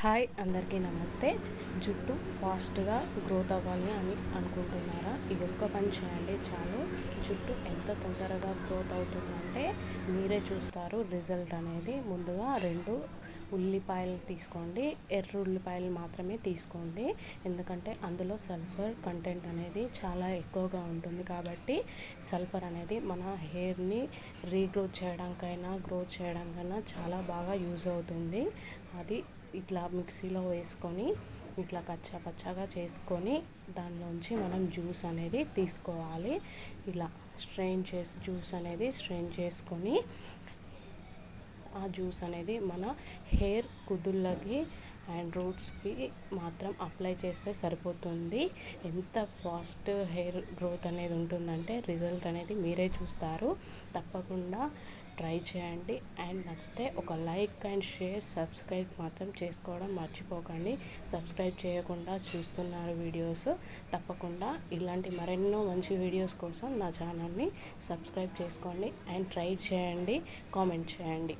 Hi అందరికీ నమస్తే. జుట్టు ఫాస్ట్గా గ్రోత్ అవ్వాలి అని అనుకుంటున్నారా? ఈ ఒక్క పని చేయండి చాలు. జుట్టు ఎంత తొందరగా గ్రోత్ అవుతుందంటే మీరే చూస్తారు రిజల్ట్ అనేది. ముందుగా రెండు ఉల్లిపాయలు తీసుకోండి. ఎర్ర ఉల్లిపాయలు మాత్రమే తీసుకోండి. ఎందుకంటే అందులో సల్ఫర్ కంటెంట్ అనేది చాలా ఎక్కువగా ఉంటుంది కాబట్టి సల్ఫర్ అనేది మన హెయిర్ని రీగ్రోత్ చేయడానికైనా గ్రోత్ చేయడానికైనా చాలా బాగా యూజ్ అవుతుంది. అది ఇట్లా మిక్సీలో వేసుకొని ఇట్లా కచ్చా పచ్చగా చేసుకొని దానిలోంచి మనం జ్యూస్ అనేది తీసుకోవాలి. ఇలా స్ట్రెయిన్ చేసి జ్యూస్ అనేది స్ట్రెయిన్ చేసుకొని ఆ జ్యూస్ అనేది మన హెయిర్ కుదుళ్ళకి అండ్ రూట్స్కి మాత్రం అప్లై చేస్తే సరిపోతుంది. ఎంత ఫాస్ట్ హెయిర్ గ్రోత్ అనేది ఉంటుందంటే రిజల్ట్ అనేది మీరే చూస్తారు. తప్పకుండా ట్రై చేయండి అండ్ నచ్చితే ఒక లైక్ అండ్ షేర్ సబ్స్క్రైబ్ మాత్రం చేసుకోవడం మర్చిపోకండి. సబ్స్క్రైబ్ చేయకుండా చూస్తున్నారు వీడియోస్ తప్పకుండా ఇలాంటి మరెన్నో మంచి వీడియోస్ కోసం నా ఛానల్ని సబ్స్క్రైబ్ చేసుకోండి అండ్ ట్రై చేయండి కామెంట్ చేయండి.